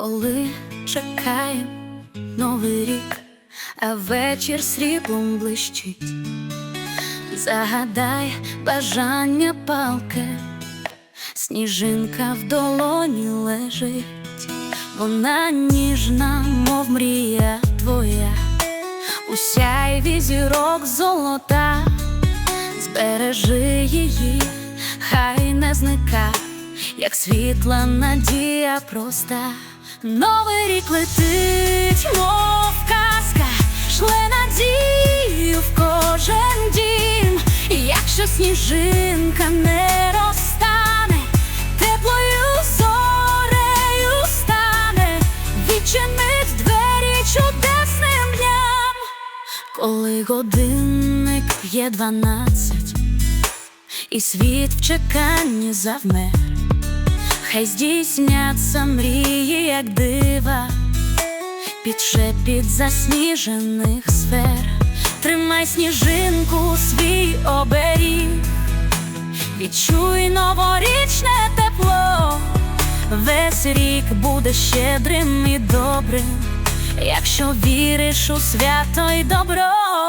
коли чекає новий рік, а вечір сріблом блищить. Загадай бажання палке, сніжинка в долоні лежить, вона ніжна, мов мрія твоя, у сяйві зірок золота, збережи її, хай не зникає як світла надія проста. Новий рік летить, мов казка, шле надію в кожен дім, якщо сніжинка не розтане, теплою зорею стане, відчинить двері чудесним дням, коли годинник є дванадцять, і світ в чеканні завмер. Хай здійсняться мрії, як дива, під шепіт засніжених сфер, тримай сніжинку свій оберіг, відчуй новорічне тепло, весь рік буде щедрим і добрим, якщо віриш у свято й добро.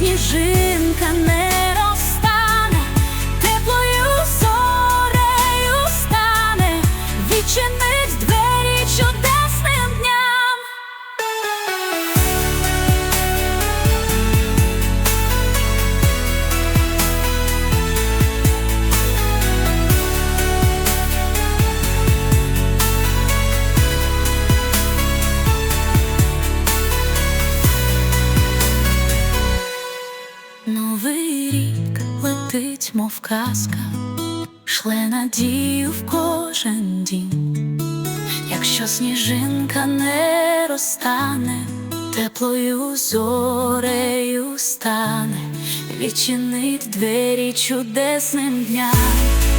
Сніжинка не летить, мов казка, шле надію в кожен дім. Якщо сніжинка не розтане, теплою зорею стане, відчинить двері чудесним дням.